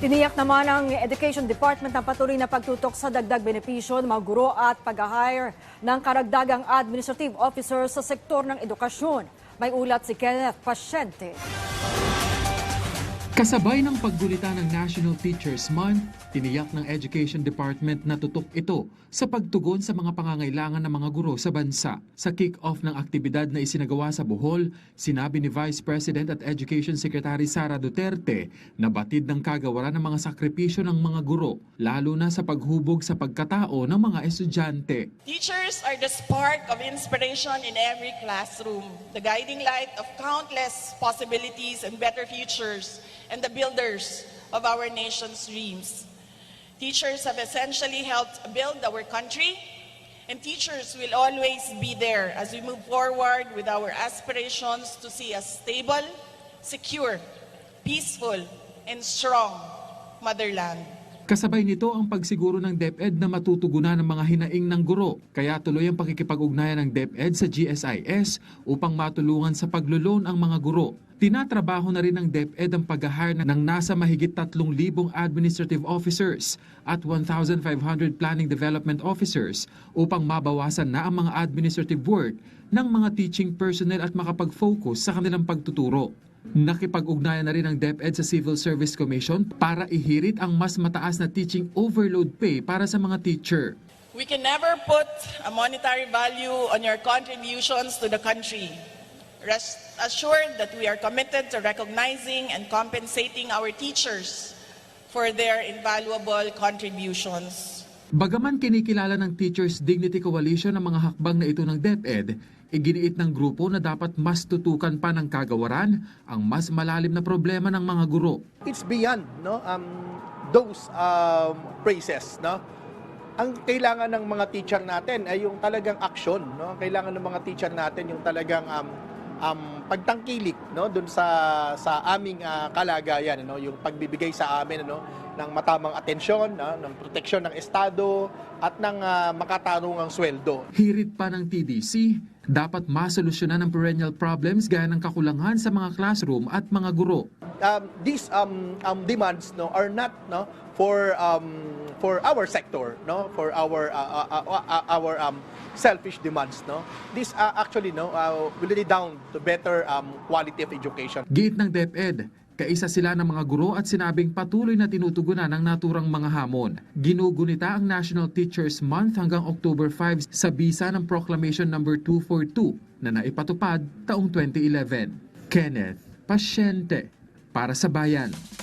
Tiniyak naman ng Education Department ang patuloy na pagtutok sa dagdag benepisyo ng mga guro at pag-hire ng karagdagang administrative officer sa sektor ng edukasyon. May ulat si Kenneth Pasyente. Kasabay ng paggulita ng National Teachers Month, tiniyak ng Education Department na tutok ito sa pagtugon sa mga pangangailangan ng mga guro sa bansa. Sa kick-off ng aktibidad na isinagawa sa Bohol, sinabi ni Vice President at Education Secretary Sara Duterte na batid ng kagawaran ng mga sakripisyo ng mga guro, lalo na sa paghubog sa pagkatao ng mga estudyante. Teachers are the spark of inspiration in every classroom, the guiding light of countless possibilities and better futures, and the builders of our nation's dreams. Teachers have essentially helped build our country, and teachers will always be there as we move forward with our aspirations to see a stable, secure, peaceful, and strong motherland. Kasabay nito ang pagsiguro ng DepEd na matutugunan ng mga hinaing ng guro. Kaya tuloy ang pakikipag-ugnayan ng DepEd sa GSIS upang matulungan sa paglulon ang mga guro. Tinatrabaho na rin ng DepEd ang pag-hire ng nasa mahigit 3,000 administrative officers at 1,500 planning development officers upang mabawasan na ang mga administrative work ng mga teaching personnel at makapag-focus sa kanilang pagtuturo. Nakipag-ugnayan na rin ang DepEd sa Civil Service Commission para ihirit ang mas mataas na teaching overload pay para sa mga teacher. We can never put a monetary value on your contributions to the country. Rest assured that we are committed to recognizing and compensating our teachers for their invaluable contributions. Bagaman kinikilala ng Teachers Dignity Coalition ang mga hakbang na ito ng DepEd, iginiit ng grupo na dapat mas tutukan pa ng kagawaran ang mas malalim na problema ng mga guro. it's beyond no um those um praises no ang kailangan ng mga teacher natin ay yung talagang action no kailangan ng mga teacher natin yung talagang um um pagtangkilik no dun sa sa aming ah, kalagayan no yung pagbibigay sa amin ano ng matamang atensyon no? ng proteksyon ng estado at ng ah, makatarungang sweldo Hirit pa ng TDC, dapat masolusyonan ang perennial problems gaya ng kakulangan sa mga classroom at mga guro. um, these um, um, demands no are not no for um, for our sector no for our uh, uh, uh, uh, our um, selfish demands no these uh, actually no uh, will lead down to better um, quality of education Giit ng DepEd, kaisa sila ng mga guro at sinabing patuloy na tinutugunan ang naturang mga hamon. Ginugunita ang National Teachers Month hanggang October 5 sa bisa ng Proclamation No. 242 na naipatupad taong 2011. Kenneth Pasyente para sa Bayan.